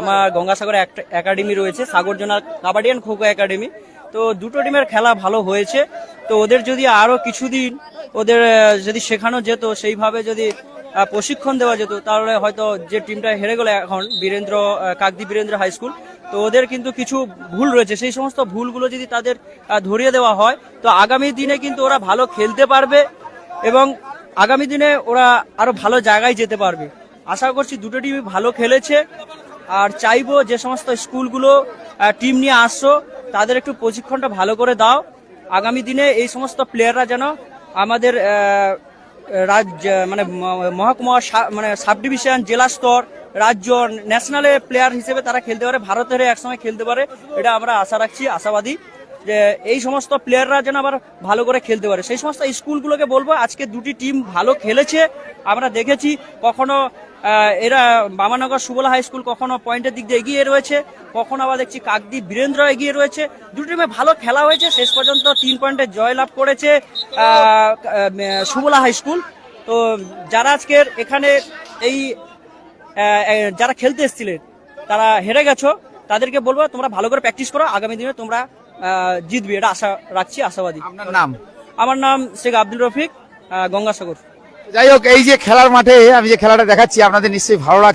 আমার গঙ্গাসাগর একাডেমি রয়েছে সাগরজোনা kabaddi and kho kho academy তো দুটো টিমের খেলা ভালো হয়েছে। তো ওদের যদি আরও কিছুদিন ওদের যদি শেখানো যেত, সেইভাবে যদি প্রশিক্ষণ দেওয়া যেত, তাহলে হয়তো যে টিমটা হেরে গেল এখন, বীরেন্দ্র কাকদ্বীপ বীরেন্দ্র হাই স্কুল তো ওদের কিন্তু কিছু ভুল রয়েছে। সেই সমস্ত ভুলগুলো যদি তাদের ধরিয়ে দেওয়া হয়, তো আগামী দিনে কিন্তু ওরা ভালো খেলতে পারবে এবং আগামী দিনে ওরা আরও ভালো জায়গায় যেতে পারবে। আশা করছি দুটো টিমই ভালো খেলেছে। আর চাইব যে সমস্ত স্কুলগুলো টিম নিয়ে আসছো তাদের একটু প্রশিক্ষণটা ভালো করে দাও। আগামী দিনে এই সমস্ত প্লেয়াররা যেন আমাদের রাজ্য মানে মহকুমা মানে সাব ডিভিশন জেলা স্তর, রাজ্য ন্যাশনালে প্লেয়ার হিসেবে তারা খেলতে পারে, ভারতের একসময় খেলতে পারে, এটা আমরা আশা রাখছি, আশাবাদী যে এই সমস্ত প্লেয়াররা যেন আবার ভালো করে খেলতে পারে। সেই সমস্ত স্কুলগুলোকে বলব, আজকে দুটি টিম ভালো খেলেছে, আমরা দেখেছি, কখনো এরা বামানগর সুবলা হাই স্কুল কখনো পয়েন্টের দিক দিয়ে এগিয়ে রয়েছে কখনো আবার দেখছি কাকদ্বীপ বীরেন্দ্র এগিয়ে রয়েছে। দুটি টিমে ভালো খেলা হয়েছে শেষ পর্যন্ত তিন পয়েন্টে জয়লাভ করেছে সুবলা হাই স্কুল। তো যারা আজকের এখানে এই যারা খেলতে এসেছিলেন তারা হেরে গেছো তাদেরকে বলব তোমরা ভালো করে প্র্যাকটিস করো আগামী দিনে তোমরা জিতবে এটা আশা রাখছি আশাবাদী। আপনার নাম? আমার নাম শেখ আব্দুল রফিক গঙ্গাসাগর। যাই হোক এই যে খেলার মাঠে আমি যে খেলাটা দেখাচ্ছি আপনাদের নিশ্চয়ই ভালো লাগছে।